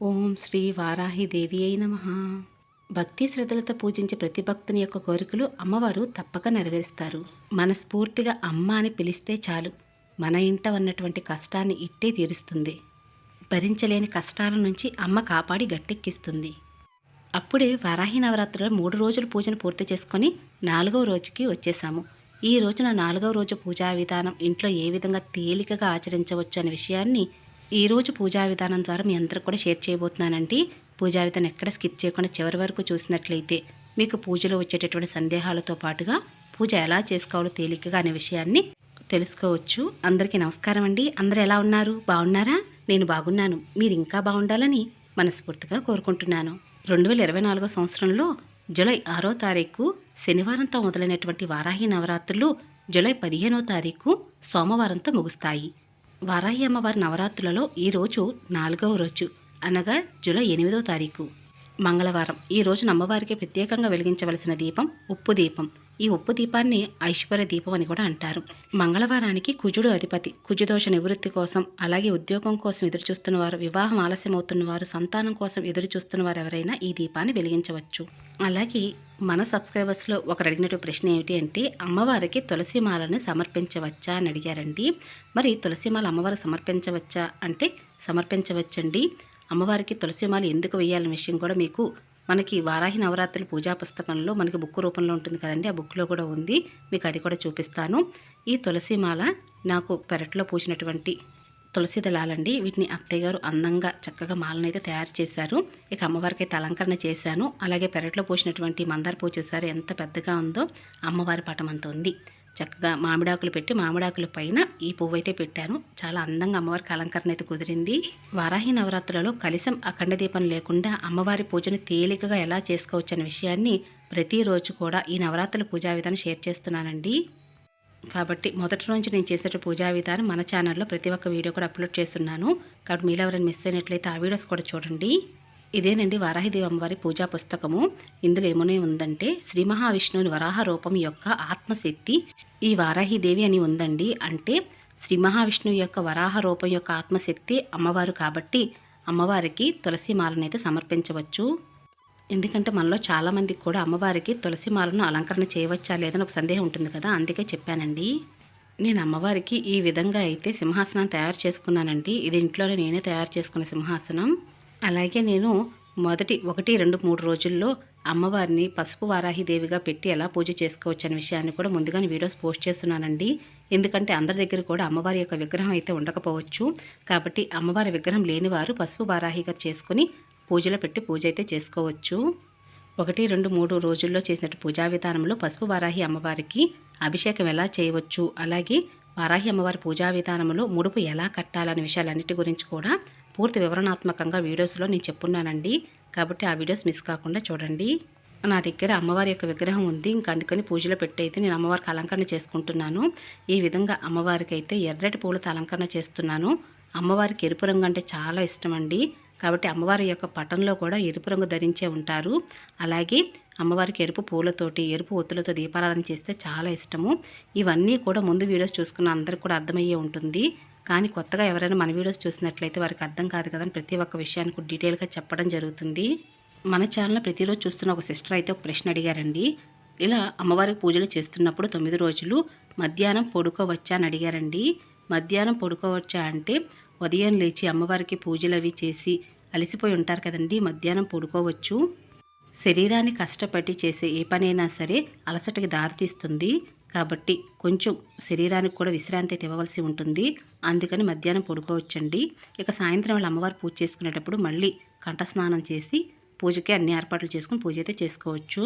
ఓం శ్రీ వారాహిదేవి అయి నమ. భక్తి శ్రద్ధలతో పూజించే ప్రతి భక్తుని యొక్క కోరికలు అమ్మవారు తప్పక నెరవేరుస్తారు. మనస్ఫూర్తిగా అమ్మ అని పిలిస్తే చాలు. మన ఇంట ఉన్నటువంటి కష్టాన్ని ఇట్టే తీరుస్తుంది. భరించలేని కష్టాల నుంచి అమ్మ కాపాడి గట్టెక్కిస్తుంది. అప్పుడే వారాహి నవరాత్రిలో మూడు రోజులు పూజను పూర్తి చేసుకొని నాలుగవ రోజుకి వచ్చేసాము ఈ రోజున నాలుగవ రోజు పూజా విధానం ఇంట్లో ఏ విధంగా తేలికగా ఆచరించవచ్చు అనే విషయాన్ని ఈరోజు పూజా విధానం ద్వారా మీ అందరికి కూడా షేర్ చేయబోతున్నానండి. పూజా విధానం ఎక్కడ స్కిప్ చేయకుండా చివరి వరకు చూసినట్లయితే మీకు పూజలో వచ్చేటటువంటి సందేహాలతో పాటుగా పూజ ఎలా చేసుకోవాలో తేలికగా అనే విషయాన్ని తెలుసుకోవచ్చు. అందరికీ నమస్కారం అండి. అందరు ఎలా ఉన్నారు? బాగున్నారా? నేను బాగున్నాను. మీరు ఇంకా బాగుండాలని మనస్ఫూర్తిగా కోరుకుంటున్నాను. రెండు వేల ఇరవై నాలుగో సంవత్సరంలో జూలై ఆరో తారీఖు శనివారంతో మొదలైనటువంటి వారాహి నవరాత్రులు జూలై పదిహేనో తారీఖు సోమవారంతో ముగుస్తాయి. వారాహి అమ్మవారి నవరాత్రులలో ఈ రోజు నాలుగవ రోజు అనగా జూలై ఎనిమిదవ తారీఖు. మంగళవారం. ఈ రోజున అమ్మవారికి ప్రత్యేకంగా వెలిగించవలసిన దీపం ఉప్పు దీపం. ఈ ఉప్పు దీపాన్ని ఐశ్వర్య దీపం అని కూడా అంటారు. మంగళవారానికి కుజుడు అధిపతి. కుజుదోష నివృత్తి కోసం అలాగే ఉద్యోగం కోసం ఎదురు చూస్తున్న వారు వివాహం ఆలస్యం అవుతున్న వారు సంతానం కోసం ఎదురు చూస్తున్న వారు ఎవరైనా ఈ దీపాన్ని వెలిగించవచ్చు. అలాగే మన సబ్స్క్రైబర్స్లో ఒకరు అడిగినట్టు ప్రశ్న ఏమిటి అంటే అమ్మవారికి తులసిమాలను సమర్పించవచ్చా అని అడిగారండి. మరి తులసిమాల అమ్మవారు సమర్పించవచ్చా అంటే సమర్పించవచ్చండి. అమ్మవారికి తులసిమాల ఎందుకు వేయాలనే విషయం కూడా మీకు మనకి వారాహి నవరాత్రుల పూజా పుస్తకంలో మనకి బుక్ రూపంలో ఉంటుంది కదండి ఆ బుక్లో కూడా ఉంది. మీకు అది కూడా చూపిస్తాను. ఈ తులసిమాల నాకు పెరట్లో పూసినటువంటి తులసి దళాలండి. వీటిని అత్తయ్య గారు అందంగా చక్కగా మాలను అయితే తయారు చేశారు. ఇక అమ్మవారికి అయితే అలంకరణ చేశాను. అలాగే పెరట్లో పూసినటువంటి మందార పూజ చూసారు ఎంత పెద్దగా ఉందో అమ్మవారి పటం అంత ఉంది. చక్కగా మామిడాకులు పెట్టి మామిడాకుల పైన ఈ పువ్వు అయితే పెట్టాను. చాలా అందంగా అమ్మవారికి అలంకరణ అయితే కుదిరింది. వారాహి నవరాత్రులలో కలిసం అఖండ దీపం లేకుండా అమ్మవారి పూజను తేలికగా ఎలా చేసుకోవచ్చు అనే విషయాన్ని ప్రతిరోజు కూడా ఈ నవరాత్రుల పూజా విధానం షేర్ చేస్తున్నానండి. కాబట్టి మొదటి నుంచి నేను చేసేట పూజా విధానం మన ఛానల్లో ప్రతి ఒక్క వీడియో కూడా అప్లోడ్ చేస్తున్నాను. కాబట్టి మీరు ఎవరైనా మిస్ అయినట్లయితే ఆ వీడియోస్ కూడా చూడండి. ఇదేనండి వారాహిదేవి అమ్మవారి పూజా పుస్తకము. ఇందులో ఏమనే ఉందంటే శ్రీ మహావిష్ణువుని వరాహ రూపం యొక్క ఆత్మశక్తి ఈ వారాహిదేవి అని ఉందండి. అంటే శ్రీ మహావిష్ణువు యొక్క వరాహ రూపం యొక్క ఆత్మశక్తి అమ్మవారు కాబట్టి అమ్మవారికి తులసి మాలనైతే సమర్పించవచ్చు. ఎందుకంటే మనలో చాలామందికి కూడా అమ్మవారికి తులసి మాలను అలంకరణ చేయవచ్చా లేదని ఒక సందేహం ఉంటుంది కదా అందుకే చెప్పానండి. నేను అమ్మవారికి ఈ విధంగా అయితే సింహాసనం తయారు చేసుకున్నానండి. ఇది ఇంట్లోనే నేనే తయారు చేసుకున్న సింహాసనం. అలాగే నేను మొదటి ఒకటి రెండు మూడు రోజుల్లో అమ్మవారిని పసుపు వారాహిదేవిగా పెట్టి ఎలా పూజ చేసుకోవచ్చు అనే విషయాన్ని కూడా ముందుగానే వీడియోస్ పోస్ట్ చేస్తున్నానండి. ఎందుకంటే అందరి దగ్గర కూడా అమ్మవారి యొక్క విగ్రహం అయితే ఉండకపోవచ్చు. కాబట్టి అమ్మవారి విగ్రహం లేనివారు పసుపు వారాహిగా చేసుకుని పూజలో పెట్టి పూజ అయితే చేసుకోవచ్చు. ఒకటి రెండు మూడు రోజుల్లో చేసినట్టు పూజా విధానంలో పసుపు వారాహి అమ్మవారికి అభిషేకం ఎలా చేయవచ్చు? అలాగే వారాహి అమ్మవారి పూజా విధానంలో ముడుపు ఎలా కట్టాలనే విషయాలన్నిటి గురించి కూడా పూర్తి వివరణాత్మకంగా వీడియోస్లో నేను చెప్పున్నానండి. కాబట్టి ఆ వీడియోస్ మిస్ కాకుండా చూడండి. నా దగ్గర అమ్మవారి యొక్క విగ్రహం ఉంది. ఇంకా అందుకని పూజలో పెట్టయితే నేను అమ్మవారికి అలంకరణ చేసుకుంటున్నాను. ఈ విధంగా అమ్మవారికి అయితే ఎర్రటి పూలతో అలంకరణ చేస్తున్నాను. అమ్మవారికి ఎరుపు రంగు అంటే చాలా ఇష్టం అండి కాబట్టి అమ్మవారి యొక్క పటంలో కూడా ఎరుపు రంగు ధరించే ఉంటారు. అలాగే అమ్మవారికి ఎరుపు పూలతోటి ఎరుపు ఒత్తులతో దీపారాధన చేస్తే చాలా ఇష్టము. ఇవన్నీ కూడా ముందు వీడియోస్ చూసుకున్న అందరికి కూడా అర్థమయ్యే ఉంటుంది. కానీ కొత్తగా ఎవరైనా మన వీడియోస్ చూసినట్లయితే వారికి అర్థం కాదు కదా ప్రతి ఒక్క విషయానికి డీటెయిల్గా చెప్పడం జరుగుతుంది. మన ఛానల్ ప్రతిరోజు చూస్తున్న ఒక సిస్టర్ అయితే ఒక ప్రశ్న అడిగారండి. ఇలా అమ్మవారికి పూజలు చేస్తున్నప్పుడు తొమ్మిది రోజులు మధ్యాహ్నం పడుకోవచ్చా అని అడిగారండి. మధ్యాహ్నం పడుకోవచ్చా అంటే ఉదయం లేచి అమ్మవారికి పూజలు అవి చేసి అలసిపోయి ఉంటారు కదండి. మధ్యాహ్నం పడుకోవచ్చు. శరీరాన్ని కష్టపడి చేసే ఏ పనైనా సరే అలసటకి దారితీస్తుంది. కాబట్టి కొంచెం శరీరానికి కూడా విశ్రాంతి అయితే ఇవ్వవలసి ఉంటుంది. అందుకని మధ్యాహ్నం పడుకోవచ్చండి. ఇక సాయంత్రం వాళ్ళ అమ్మవారు పూజ చేసుకునేటప్పుడు మళ్ళీ కంఠస్నానం చేసి పూజకి అన్ని ఏర్పాట్లు చేసుకుని పూజ అయితే చేసుకోవచ్చు.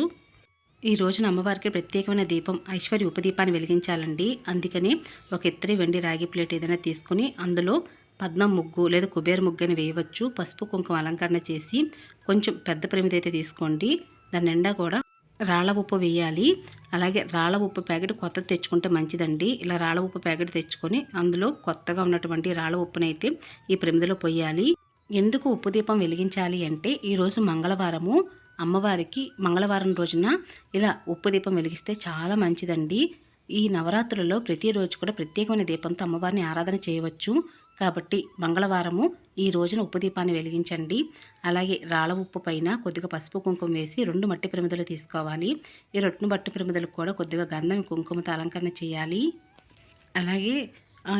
ఈ రోజున అమ్మవారికి ప్రత్యేకమైన దీపం ఐశ్వర్య ఉపదీపాన్ని వెలిగించాలండి. అందుకని ఒక ఇత్తడి వెండి రాగి ప్లేట్ ఏదైనా తీసుకుని అందులో పద్మం ముగ్గు లేదా కుబేర ముగ్గు అని వేయవచ్చు. పసుపు కుంకుమ అలంకరణ చేసి కొంచెం పెద్ద ప్రమిది అయితే తీసుకోండి. దాని నిండా కూడా రాళ్ళ ఉప్పు వేయాలి. అలాగే రాళ్ళ ఉప్పు ప్యాకెట్ కొత్తది తెచ్చుకుంటే మంచిదండి. ఇలా రాళ్ళ ఉప్పు ప్యాకెట్ తెచ్చుకొని అందులో కొత్తగా ఉన్నటువంటి రాళ్ళ ఉప్పునైతే ఈ ప్రమిదిలో పొయ్యాలి. ఎందుకు ఉప్పు దీపం వెలిగించాలి అంటే ఈరోజు మంగళవారము. అమ్మవారికి మంగళవారం రోజున ఇలా ఉప్పు దీపం వెలిగిస్తే చాలా మంచిదండి. ఈ నవరాత్రులలో ప్రతిరోజు కూడా ప్రత్యేకమైన దీపంతో అమ్మవారిని ఆరాధన చేయవచ్చు. కాబట్టి మంగళవారము ఈ రోజున ఉప్పు దీపాన్ని వెలిగించండి. అలాగే రాళ్ళ ఉప్పు పైన కొద్దిగా పసుపు కుంకుమ వేసి రెండు మట్టి ప్రమిదలు తీసుకోవాలి. ఈ రెండు మట్టి ప్రమిదలకు కూడా కొద్దిగా గంధం కుంకుమతో అలంకరణ చేయాలి. అలాగే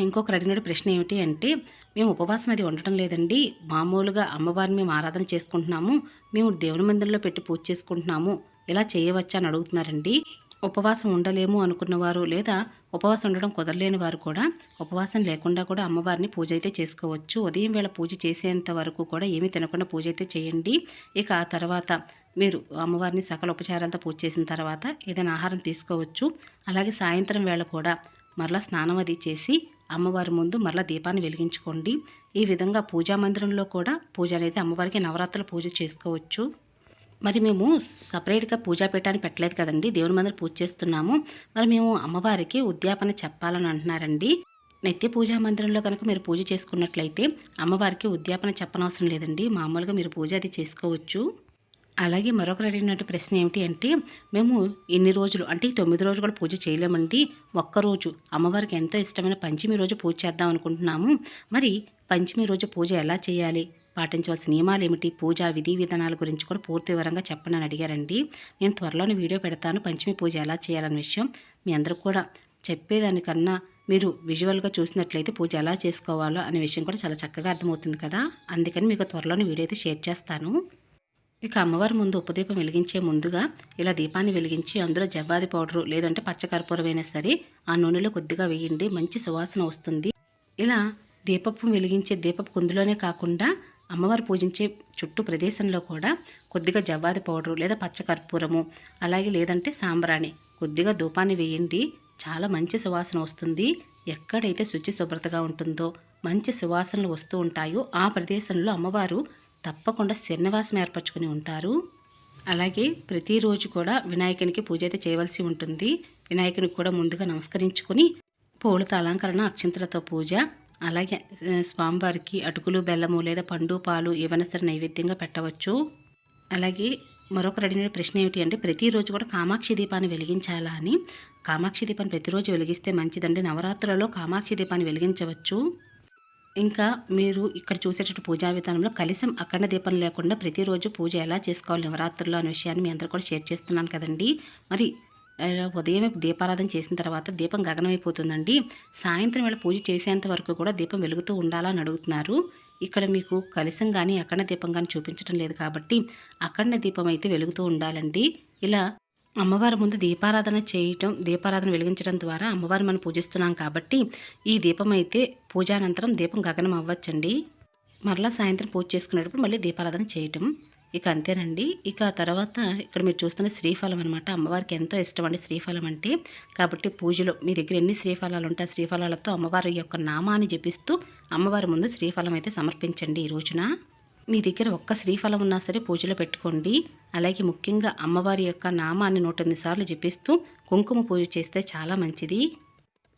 ఇంకొక అడిగిన ప్రశ్న ఏమిటి అంటే మేము ఉపవాసం అది ఉండటం లేదండి. మామూలుగా అమ్మవారిని మేము ఆరాధన చేసుకుంటున్నాము. మేము దేవుని మందిరంలో పెట్టి పూజ చేసుకుంటున్నాము. ఇలా చేయవచ్చా అని అడుగుతున్నారండి. ఉపవాసం ఉండలేము అనుకున్నవారు లేదా ఉపవాసం ఉండడం కుదరలేని వారు కూడా ఉపవాసం లేకుండా కూడా అమ్మవారిని పూజ అయితే చేసుకోవచ్చు. ఉదయం వేళ పూజ చేసేంత వరకు కూడా ఏమీ తినకుండా పూజ అయితే చేయండి. ఇక ఆ తర్వాత మీరు అమ్మవారిని సకల ఉపచారాలతో పూజ చేసిన తర్వాత ఏదైనా ఆహారం తీసుకోవచ్చు. అలాగే సాయంత్రం వేళ కూడా మరలా స్నానం అది చేసి అమ్మవారి ముందు మరలా దీపాన్ని వెలిగించుకోండి. ఈ విధంగా పూజా మందిరంలో కూడా పూజ అనేది అమ్మవారికి నవరాత్రుల పూజ చేసుకోవచ్చు. మరి మేము సపరేట్గా పూజాపీఠాన్ని పెట్టలేదు కదండి. దేవుని మందిరం పూజ చేస్తున్నాము. మరి మేము అమ్మవారికి ఉద్యాపన చెప్పాలని అంటున్నారండి. నిత్య పూజా మందిరంలో కనుక మీరు పూజ చేసుకున్నట్లయితే అమ్మవారికి ఉద్యాపన చెప్పనవసరం లేదండి. మామూలుగా మీరు పూజ అది చేసుకోవచ్చు. అలాగే మరొకరు అడిగినట్టు ప్రశ్న ఏమిటి అంటే మేము ఎన్ని రోజులు అంటే తొమ్మిది రోజులు కూడా పూజ చేయలేమండి. ఒక్కరోజు అమ్మవారికి ఎంతో ఇష్టమైన పంచమి రోజు పూజ చేద్దాం అనుకుంటున్నాము. మరి పంచమి రోజు పూజ ఎలా చేయాలి? పాటించవలసిన నియమాలు ఏమిటి పూజా విధి విధానాల గురించి కూడా పూర్తి వివరంగా చెప్పండి అడిగారండి. నేను త్వరలోనే వీడియో పెడతాను. పంచమి పూజ ఎలా చేయాలనే విషయం మీ అందరూ కూడా చెప్పేదానికన్నా మీరు విజువల్గా చూసినట్లయితే పూజ ఎలా చేసుకోవాలో అనే విషయం కూడా చాలా చక్కగా అర్థమవుతుంది కదా? అందుకని మీకు త్వరలోనే వీడియో అయితే షేర్ చేస్తాను. ఇక అమ్మవారి ముందు ఉపదీపం వెలిగించే ముందుగా ఇలా దీపాన్ని వెలిగించి అందులో జవ్వాది పౌడరు లేదంటే పచ్చకర్పూరమైనా సరే ఆ నూనెలో కొద్దిగా వేయండి. మంచి సువాసన వస్తుంది. ఇలా దీపపు వెలిగించే దీపపు కుందులోనే కాకుండా అమ్మవారు పూజించే చుట్టూ ప్రదేశంలో కూడా కొద్దిగా జవ్వాది పౌడరు లేదా పచ్చకర్పూరము అలాగే లేదంటే సాంబ్రాణి. కొద్దిగా ధూపాన్ని వేయండి. చాలా మంచి సువాసన వస్తుంది. ఎక్కడైతే శుచి శుభ్రతగా ఉంటుందో మంచి సువాసనలు వస్తూ ఉంటాయో ఆ ప్రదేశంలో అమ్మవారు తప్పకుండా శ్రీనివాసం ఏర్పరచుకుని ఉంటారు. అలాగే ప్రతిరోజు కూడా వినాయకునికి పూజ అయితే చేయవలసి ఉంటుంది. వినాయకునికి కూడా ముందుగా నమస్కరించుకుని పూలతో అలంకరణ అక్షంతలతో పూజ అలాగే స్వామివారికి అటుకులు బెల్లము లేదా పండు పాలు ఏవైనా సరే నైవేద్యంగా పెట్టవచ్చు. అలాగే మరొక అడిగిన ప్రశ్న ఏమిటి అంటే ప్రతిరోజు కూడా కామాక్షి దీపాన్ని వెలిగించాలా అని. కామాక్షి దీపాన్ని ప్రతిరోజు వెలిగిస్తే మంచిదండి. నవరాత్రులలో కామాక్షి దీపాన్ని వెలిగించవచ్చు. ఇంకా మీరు ఇక్కడ చూసేటట్టు పూజా విధానంలో కలిసం అఖండ దీపం లేకుండా ప్రతిరోజు పూజ ఎలా చేసుకోవాలి నవరాత్రుల్లో అనే విషయాన్ని మీ అందరూ కూడా షేర్ చేస్తున్నాను కదండి. మరి ఉదయమే దీపారాధన చేసిన తర్వాత దీపం గగనమైపోతుందండి. సాయంత్రం వేళ పూజ చేసేంత వరకు కూడా దీపం వెలుగుతూ ఉండాలని అడుగుతున్నారు. ఇక్కడ మీకు కలశం కానీ అక్కడ దీపం కానీ చూపించడం లేదు కాబట్టి అఖండ దీపం అయితే వెలుగుతూ ఉండాలండి. ఇలా అమ్మవారి ముందు దీపారాధన చేయటం దీపారాధన వెలిగించడం ద్వారా అమ్మవారు మనం పూజిస్తున్నాం కాబట్టి ఈ దీపం అయితే పూజానంతరం దీపం గగనం అవ్వచ్చండి. మరలా సాయంత్రం పూజ చేసుకునేటప్పుడు మళ్ళీ దీపారాధన చేయటం. ఇక అంతేనండి. ఇక ఆ తర్వాత ఇక్కడ మీరు చూస్తున్న శ్రీఫలం అనమాట అమ్మవారికి ఎంతో ఇష్టం అండి శ్రీఫలం అంటే. కాబట్టి పూజలో మీ దగ్గర ఎన్ని శ్రీఫలాలు ఉంటే ఆ శ్రీఫలాలతో అమ్మవారి యొక్క నామాన్ని జపిస్తూ అమ్మవారి ముందు శ్రీఫలం అయితే సమర్పించండి ఈ రోజున. మీ దగ్గర ఒక్క శ్రీఫలం ఉన్నా సరే పూజలో పెట్టుకోండి. అలాగే ముఖ్యంగా అమ్మవారి యొక్క నామాన్ని నూట ఎనిమిది సార్లు జపిస్తూ కుంకుమ పూజ చేస్తే చాలా మంచిది.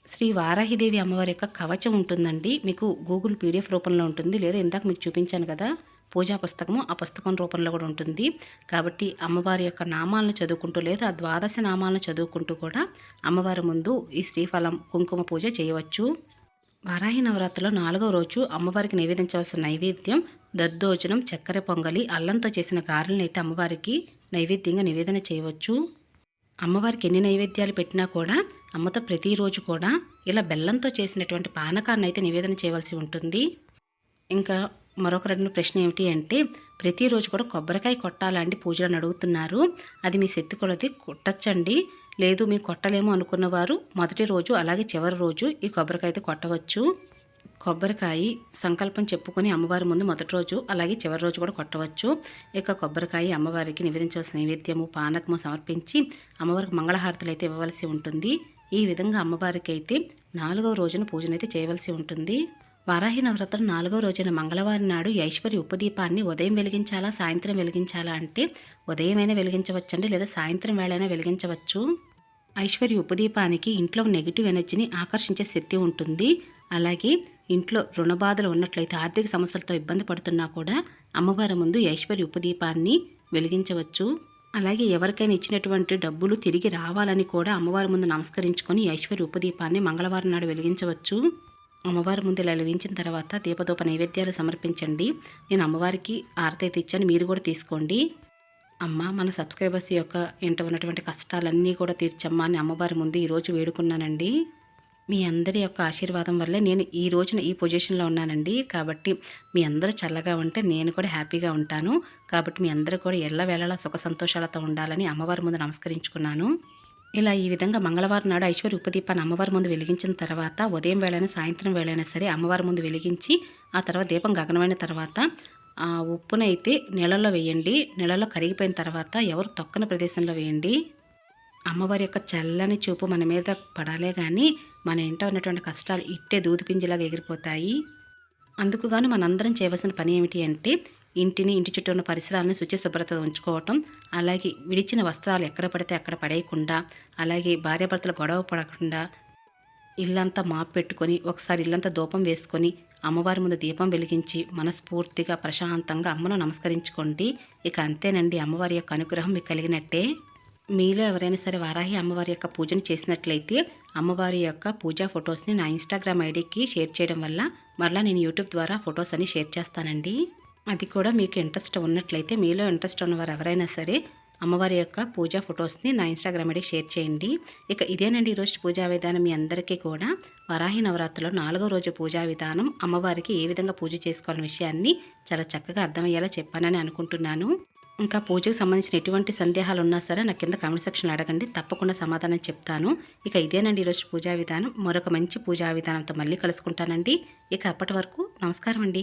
శ్రీ వారాహిదేవి అమ్మవారి యొక్క కవచం ఉంటుందండి. మీకు గూగుల్ పీడిఎఫ్ రూపంలో ఉంటుంది. లేదా ఇందాక మీకు చూపించాను కదా. పూజా పుస్తకము ఆ పుస్తకం రూపంలో కూడా ఉంటుంది. కాబట్టి అమ్మవారి యొక్క నామాలను చదువుకుంటూ లేదా ద్వాదశ నామాలను చదువుకుంటూ కూడా అమ్మవారి ముందు ఈ శ్రీఫలం కుంకుమ పూజ చేయవచ్చు. వారాహి నవరాత్రిలో నాలుగవ రోజు అమ్మవారికి నివేదించవలసిన నైవేద్యం దద్దోజనం చక్కెర పొంగలి అల్లంతో చేసిన గారెలను అయితే అమ్మవారికి నైవేద్యంగా నివేదన చేయవచ్చు. అమ్మవారికి ఎన్ని నైవేద్యాలు పెట్టినా కూడా అమ్మతో ప్రతిరోజు కూడా ఇలా బెల్లంతో చేసినటువంటి పానకాన్ని అయితే నివేదన చేయవలసి ఉంటుంది. ఇంకా మరొక రెండు ప్రశ్న ఏమిటి అంటే ప్రతిరోజు కూడా కొబ్బరికాయ కొట్టాలండి పూజలను అడుగుతున్నారు. అది మీ శక్తి కొలది కొట్టచ్చండి. లేదు మీరు కొట్టలేము అనుకున్నవారు మొదటి రోజు అలాగే చివరి రోజు ఈ కొబ్బరికాయ అయితే కొట్టవచ్చు. కొబ్బరికాయ సంకల్పం చెప్పుకొని అమ్మవారి ముందు మొదటి రోజు అలాగే చివరి రోజు కూడా కొట్టవచ్చు. ఇక కొబ్బరికాయ అమ్మవారికి నివేదించాల్సిన నైవేద్యము పానకము సమర్పించి అమ్మవారికి మంగళహారతులు అయితే ఇవ్వవలసి ఉంటుంది. ఈ విధంగా అమ్మవారికి అయితే నాలుగవ రోజున పూజనైతే చేయవలసి ఉంటుంది. వారాహి నవరాత్రులు నాలుగో రోజున మంగళవారం నాడు ఐశ్వర్య ఉపదీపాన్ని ఉదయం వెలిగించాలా సాయంత్రం వెలిగించాలా అంటే ఉదయమైనా వెలిగించవచ్చండి లేదా సాయంత్రం వేళైనా వెలిగించవచ్చు. ఐశ్వర్య ఉపదీపానికి ఇంట్లో నెగిటివ్ ఎనర్జీని ఆకర్షించే శక్తి ఉంటుంది. అలాగే ఇంట్లో రుణ బాధలు ఉన్నట్లయితే ఆర్థిక సమస్యలతో ఇబ్బంది పడుతున్నా కూడా అమ్మవారి ముందు ఐశ్వర్య ఉపదీపాన్ని వెలిగించవచ్చు. అలాగే ఎవరికైనా ఇచ్చినటువంటి డబ్బులు తిరిగి రావాలని కూడా అమ్మవారి ముందు నమస్కరించుకొని ఐశ్వర్య ఉపదీపాన్ని మంగళవారం నాడు వెలిగించవచ్చు. అమ్మవారి ముందు ఇలా వెలిగించిన తర్వాత దీపదూప నైవేద్యాలు సమర్పించండి. నేను అమ్మవారికి ఆరతి అయితే ఇచ్చాను. మీరు కూడా తీసుకోండి. అమ్మ మన సబ్స్క్రైబర్స్ యొక్క ఇంట ఉన్నటువంటి కష్టాలన్నీ కూడా తీర్చమ్మా అని అమ్మవారి ముందు ఈరోజు వేడుకున్నానండి. మీ అందరి యొక్క ఆశీర్వాదం వల్లే నేను ఈ రోజున ఈ పొజిషన్లో ఉన్నానండి. కాబట్టి మీ అందరూ చల్లగా ఉంటే నేను కూడా హ్యాపీగా ఉంటాను. కాబట్టి మీ అందరూ కూడా ఎల్లవేళలా సుఖ సంతోషాలతో ఉండాలని అమ్మవారి ముందు నమస్కరించుకున్నాను. ఇలా ఈ విధంగా మంగళవారం నాడు ఐశ్వర్య ఉపదీపాన్ని అమ్మవారి ముందు వెలిగించిన తర్వాత ఉదయం వేళైనా సాయంత్రం వేళైనా సరే అమ్మవారి ముందు వెలిగించి ఆ తర్వాత దీపం గగనమైన తర్వాత ఆ ఉప్పునైతే నీళ్ళలో వేయండి. నీళ్ళలో కరిగిపోయిన తర్వాత ఎవరు తొక్కని ప్రదేశంలో వేయండి. అమ్మవారి యొక్క చల్లని చూపు మన మీద పడాలే కానీ మన ఇంట ఉన్నటువంటి కష్టాలు ఇట్టే దూదిపింజలాగా ఎగిరిపోతాయి. అందుకు గాను మనందరం చేయవలసిన పని ఏమిటి అంటే ఇంటిని ఇంటి చుట్టూ ఉన్న పరిసరాలను శుచిశుభ్రత ఉంచుకోవటం అలాగే విడిచిన వస్త్రాలు ఎక్కడ పడితే అక్కడ పడేయకుండా అలాగే భార్యాభర్తలు గొడవ పడకుండా ఇల్లంతా మాపు పెట్టుకొని ఒకసారి ఇల్లంతా దూపం వేసుకొని అమ్మవారి ముందు దీపం వెలిగించి మనస్ఫూర్తిగా ప్రశాంతంగా అమ్మను నమస్కరించుకోండి. ఇక అంతేనండి అమ్మవారి యొక్క అనుగ్రహం మీకు కలిగినట్టే. మీలో ఎవరైనా సరే వారాహి అమ్మవారి యొక్క పూజను చేసినట్లయితే అమ్మవారి యొక్క పూజా ఫొటోస్ని నా ఇన్స్టాగ్రామ్ ఐడికి షేర్ చేయడం వల్ల మరలా నేను యూట్యూబ్ ద్వారా ఫొటోస్ అని షేర్ చేస్తానండి. అది కూడా మీకు ఇంట్రెస్ట్ ఉన్నట్లయితే మీలో ఇంట్రెస్ట్ ఉన్నవారు ఎవరైనా సరే అమ్మవారి యొక్క పూజా ఫొటోస్ని నా ఇన్స్టాగ్రామ్ ఐడి షేర్ చేయండి. ఇక ఇదేనండి ఈరోజు పూజా విధానం మీ అందరికీ కూడా. వరాహి నవరాత్రిలో నాలుగో రోజు పూజా విధానం అమ్మవారికి ఏ విధంగా పూజ చేసుకోవాలనే విషయాన్ని చాలా చక్కగా అర్థమయ్యేలా చెప్పానని అనుకుంటున్నాను. ఇంకా పూజకు సంబంధించిన ఎటువంటి సందేహాలు ఉన్నా సరే నా కింద కామెంట్ సెక్షన్లో అడగండి. తప్పకుండా సమాధానం చెప్తాను. ఇక ఇదేనండి ఈరోజు పూజా విధానం. మరొక మంచి పూజా విధానంతో మళ్ళీ కలుసుకుంటానండి. ఇక అప్పటి వరకు నమస్కారం అండి